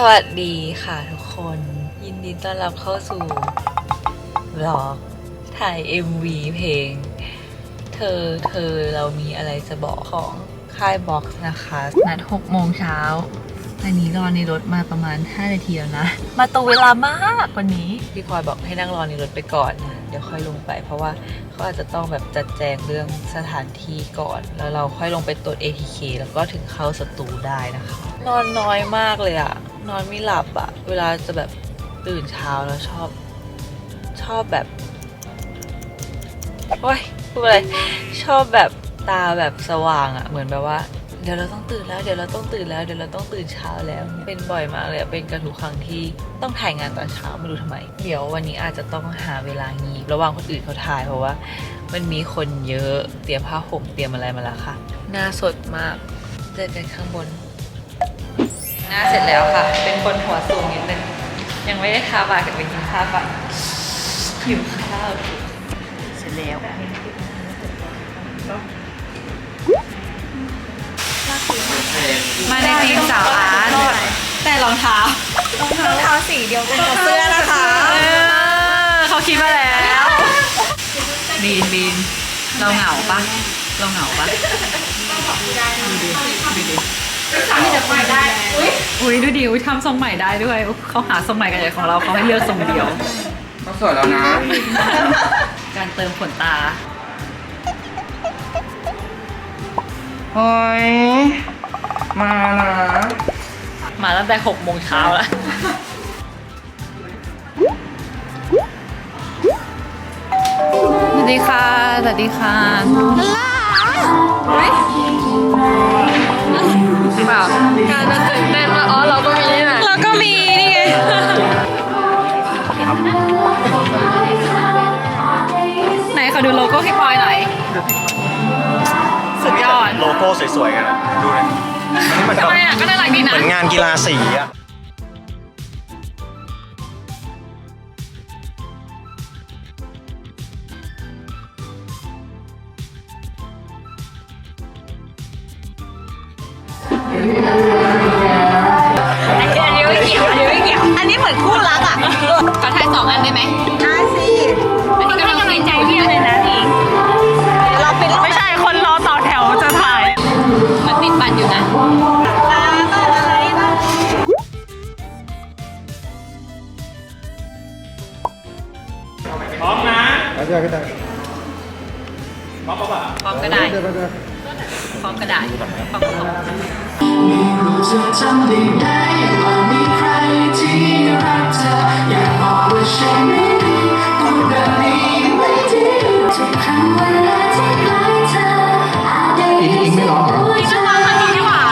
สวัสดีค่ะทุกคน ยินดีต้อนรับเข้าสู่วล็อกถ่าย MV เพลง เธอเธอเรามีอะไรจะบอกของค่ายบ็อกซ์นะคะ นัด6โมงเช้าอันนี้รอในรถมาประมาณ 5 นาทีแล้วนะ มาตรงเวลามากวันนี้ พี่พลอยบอกให้นั่งรอในรถไปก่อนนะ เดี๋ยวค่อยลงไป เพราะว่าเขาอาจจะต้องแบบจัดแจงเรื่องสถานที่ก่อน แล้วเราค่อยลงไปตรวจ ATK แล้วก็ถึงเข้าสตูได้นะคะ นอนน้อยมากเลยอะ นอนไม่หลับอะเวลาจะแบบตื่นเช้าแล้วชอบชอบแบบโอ้ยพูดอะไรชอบแบบตาแบบสว่างอะเหมือนแบบว่า เดี๋ยวเราต้องตื่นแล้วเดี๋ยวเราต้องตื่นแล้วเดี๋ยวเราต้องตื่นเช้าแล้ว เป็นบ่อยมากเลยเป็นกันทุกครั้งที่ต้องถ่ายงานตอนเช้าไม่รู้ทำไม เดี๋ยววันนี้อาจจะต้องหาเวลางีบระหว่างคนอื่นเขาถ่ายเพราะว่า มันมีคนเยอะเตรียมผ้าห่มเตรียมอะไรมาแล้วค่ะหน้าสดมากเจอกันข้างบน หน้าเสร็จแล้วค่ะ เป็นคนหัวสูงนิดนึง ยังไม่ได้ทาปากกันไปกินข้าวก่อนหิวข้าวเสร็จแล้วมาในทีมสาวอาร์ตแต่รองเท้ารองเท้าสีเดียวกันกับเสื้อนะคะเออเขาคิดมาแล้วบีนบีนเราเหงาปะเราเหงาปะดูดิดูดิ มีแต่ใหม่ได้อุ้ยอุ้ยดูดิอุ้ยทำทรงใหม่ได้ด้วยอุ๊ยเขาหาทรงใหม่กันอย่างของเราเขาให้เลือกทรงเดียว ก็สวยแล้วนะ การเติมขนตาเฮ้ย มานะมาตั้งแต่หกโมงเช้าแล้ว สวัสดีค่ะ สวัสดีค่ะ เปล่า การจะตื่นเต้นว่าอ๋อเราก็มีนี่แหละเราก็มีนี่ไง ไหนขอดูโลโก้พี่ปอยหน่อย สุดยอด โลโก้สวยๆกันอะดูเลยเหมือนทำไมอะก็น่ารักดีเหนะมือนงานกีฬาสีอะ อั จะจำได้ไหมว่ามีใครที่รักเธอ อยากบอกว่าฉันไม่ดีพูดแบบนี้ไม่ดีทุกครั้งเวลาที่ใกล้เธออาจได้ยินเสียงหัวใจร้องคันนี้ดีกว่า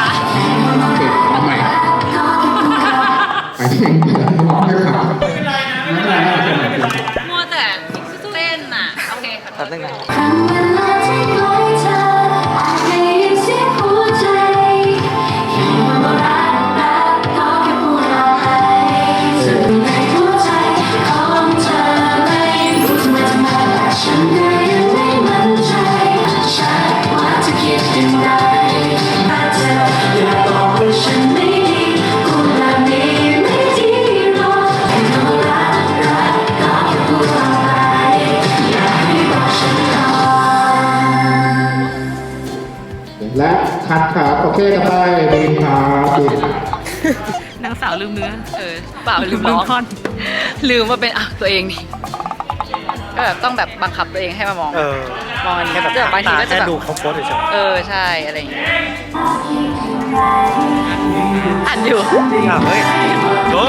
ก็แค่พูด ครับโอเคกันไปดีครับดีนางสาวลืมเนื้อ เออเปล่าลืมร้องลืมว่าเป็นอะตัวเองนี่ก็แบบต้องแบบบังคับตัวเองให้มามอง เออมองอันนี้แค่แบบเดี๋ยวบางทีก็จะแค่แบบ ดูเขาโพสเฉยเออใช่อะไรอย่างเงี้ยอัดอยู่ ๆอะเฮ้ยโอ้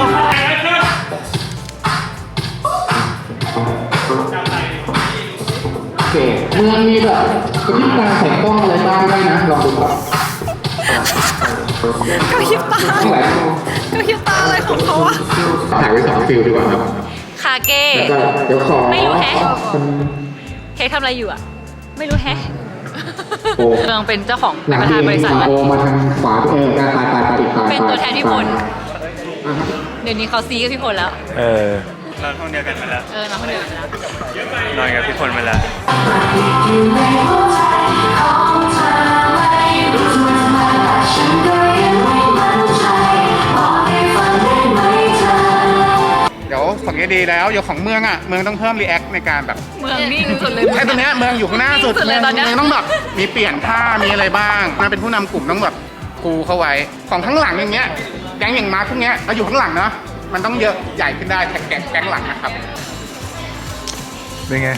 โอเคเมืองมีแบบกระพริบตาใส่กล้องอะไรบ้างได้นะลองดูครับก ระพริบตาข้างหลังกระพริบตาอะไรของเขาอะถ่ายไว้สองฟิลดีกว่าครับคาเก้แล้วก็เดี๋ยวขอไม่รู้แฮะเป็นเค้กทำอะไรอยู่อะไม่รู้แฮะโอ้เมืองเป็นเจ้าของหลังประดีธานบริษัทฝั่งโอมาทางขวาเออการตายตายตายอีกตายเป็นตัวแทนพี่พลอ่าฮะเดี๋ยวนี้เขาซีกับพี่พลแล้ว เออนอนห้องเดียวกันมาแล้ว เออน้องคนเดิมแล้วนอนกับพี่พลมาแล้วอยู่ใเนี่ยดีแล้วอย่างของเมืองอะเมืองต้องเพิ่มรีแอคในการแบบเมืองนิ่งสุดเลยไอ้ตัวเนี้ยเมืองอยู่ข้างหน้าสุดเลยตอนเนี้ย เมืองต้องแบบมีเปลี่ยนท่ามีอะไรบ้างมาเป็นผู้นำกลุ่มต้องแบบคูเข้าไว้ ของข้างหลังอย่างเงี้ยแก๊งอย่างมาร์คพวกเนี้ยเราอยู่ข้างหลังเนาะมันต้องเยอะใหญ่ขึ้นได้แท็กแก๊งแก๊งหลังนะครับ เป็นไง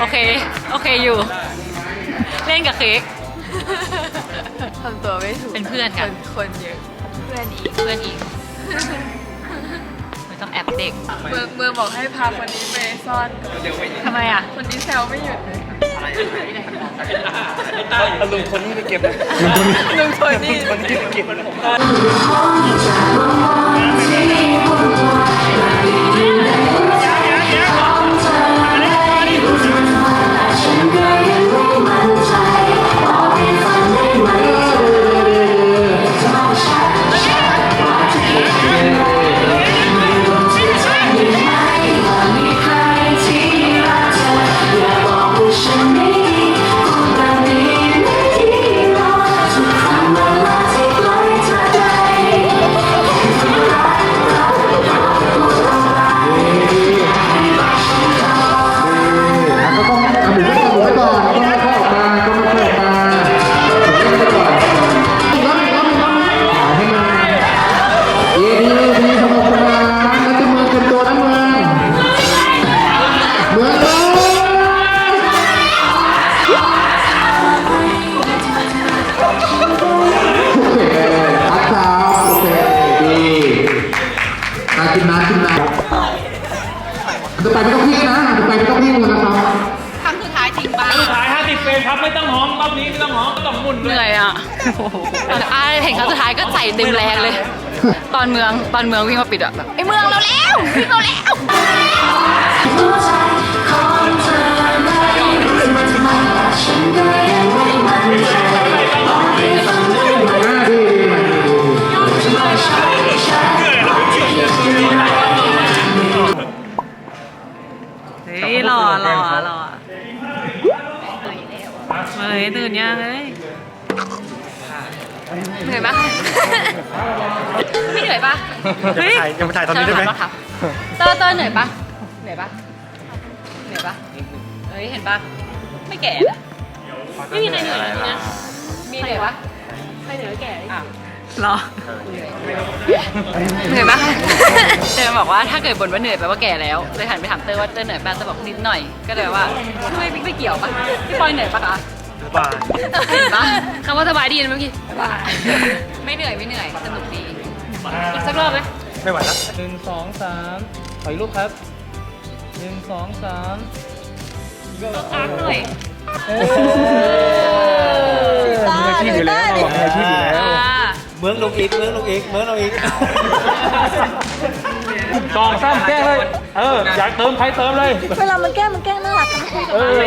โอเค โอเคอยู่ เล่นกับเค้ก ทำตัวไม่ถูกเป็นเพื่อนกันคนเยอะ เพื่อนอีก เพื่อนอีก ต้องแอบเด็ก เมืองเมืองบอกให้พาคนนี้ไปซ่อนทำไมอะ คนนี้แซวไม่หยุดเลยลุงคนนี้ไปเก็บลุงโทนี่คนนี้ไปเก็บ ไปไม่ต้องรีบเลยนะครับครั้งสุดท้ายจริงป่ะสุดท้าย50เฟรมครับไม่ต้องหอมรอบนี้ไม่ต้องหอมก็ต้องหมุนเหนื่อยอะอ่าเห็นครั้งสุดท้ายก็ใส่เต็มแรงเลย ตอนเมืองตอนเมืองวิ่งมาปิดอะแบบไอ้เมืองเราแล้ววิ่งเราแล้วหัวใจของเธอไม่รู้ทำไมฉันก็ยัง เฮ้ยยังมาถ่ายตอนนี้ได้ไหมเธอถาปะคะเตอร์เตอร์เหนื่อยปะเหนื่อยปะเหนื่อยปะเฮ้ยเห็นปะไม่แก่นะไม่มีใครเหนื่อยเลยนะมีเหนื่อยปะใครเหนื่อยแก่หรอเหนื่อยปะเตอร์บอกว่าถ้าเกิดบ่นว่าเหนื่อยแปลว่าแก่แล้วเลยหันไปถามเตอร์ว่าเตอร์เหนื่อยปะเตอร์บอกนิดหน่อย ก็เลยว่าไม่ไม่เกี่ยวปะพี่ปอยเหนื่อยปะคะบ้าเห็นปะคำว่าสบายดีนะเมื่อกี้บายไม่เหนื่อยไม่เหนื่อยสนุกดีอีกสักรอบไหม ไม่ไหวแล้วหนึ่งสองสามถอยรูปครับหนึ่งสองสามอาร์ตหน่อยมืออาชีพอยู่แล้วมืออาชีพอยู่แล้ว อ่า เมืองลงอีกเมืองลงอีกเมืองลงอีก สองสามแกล้งเลย เออ อยากเติมใครเติมเลย เวลามันแกล้งมันแกล้งน่ารักกันเออไม่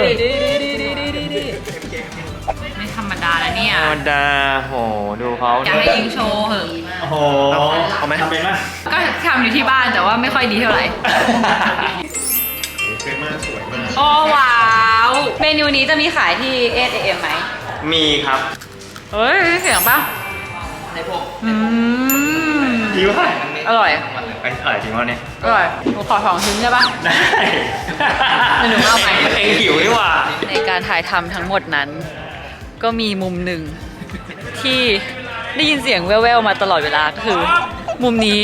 ธรรมดาแล้วเนี่ย ธรรมดาโห ดูเขาอยากให้ยิงโชว์เหอะ โอ้โหเอาไหมทำเป็นไหมก็ทำอยู่ที่บ้านแต่ว่าไม่ค่อยดีเท่าไหร่โอ้ว้าว เมนูนี้จะมีขายที่เอสเอ็มไหมมีครับเฮ้ยเสียงปะอืม ดีวะอร่อย ไอ้อร่อยจริงวะเนี่ย อร่อยหนูขอสองชิ้นได้ปะได้หนูเอาไป เองหิวนี่หว่า ในการถ่ายทำทั้งหมดนั้น ก็มีมุมหนึ่งที่ได้ยินเสียงแว่วๆมาตลอดเวลาก็คือ มุมนี้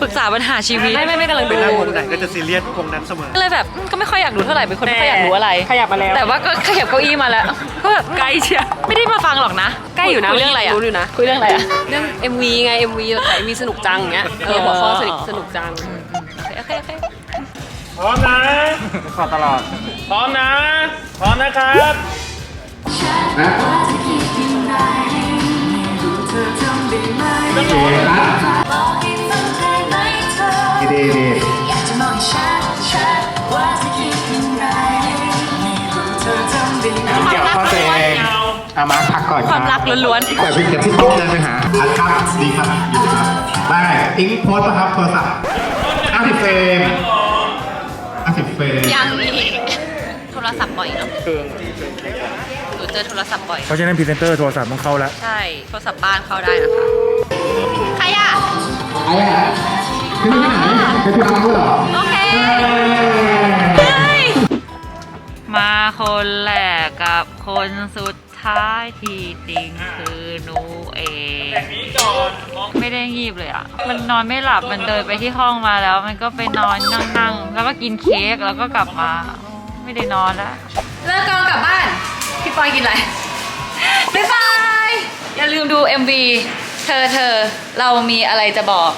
ปรึกษาปัญหาชีวิตไม่ไม่ไม่กำลังดูเวลามุมไหนก็จะซีเรียสวงนั้นเสมอ ก็เลยแบบอืมก็ไม่ค่อยอยากดูเท่าไหร่เป็นคนไม่ค่อยอยากรู้อะไร ขยับมาแล้วแต่ว่าก็ขยับเก้าอี้มาแล้วก็แบบไกลเชียไม่ได้มาฟังหรอกนะ ใกล้อยู่นะคุยเรื่องอะไรอะรู้อยู่นะ คุยเรื่องอะไรอะ เรื่อง MV ไง MV ถ่าย MV สนุกจังอย่างเงี้ยเออบอกเขาสนุกสนุกจัง โอเคโอเค พร้อมนะ ขอตลอด พร้อมนะ พร้อมนะครับ นะว่าจะคิดอย่างไรรู้เธอทำได้ไหมโอเคครับบอกให้ฟังได้ไหมเธอดีดีดีอยากจะมองให้ชัดชัดว่าจะคิดอย่างไรรู้เธอทำได้ไหมเกี่ยวข้อตัวเองเอามาพักก่อนความรักล้วนแต่พี่เดี๋ยวพี่ป๊อปเดินไปหาอัดครับดีครับอยู่ครับได้ทิ้งโพสต์ป่ะครับโทรศัพท์50เฟรม50เฟรมๆยังอีกโทรศัพท์บ่อยเนาะหนู เจอโทรศัพท์บ่อย เพราะฉะนั้นพรีเซนเตอร์โทรศัพท์ต้องเข้าแล้วใช่ โทรศัพท์บ้านเข้าได้นะคะใครอะอะไรอะขึ้นไปที่ไหนให้พี่น้องด้วยเหรอโอเคมาคนแรกกับคนสุดท้ายที่จริงคือหนูเองไม่ได้งีบเลยอะ มันนอนไม่หลับมันเดินไปที่ห้องมาแล้ว มันก็ไปนอนนั่งๆแล้วก็กินเค้กแล้วก็กลับมา ไม่ได้นอนแล้วเลิกกองกลับบ้านพี่ ปอยกินอะไรบ๊ายบาย อย่าลืมดู MV เธอเธอเรามีอะไรจะบอก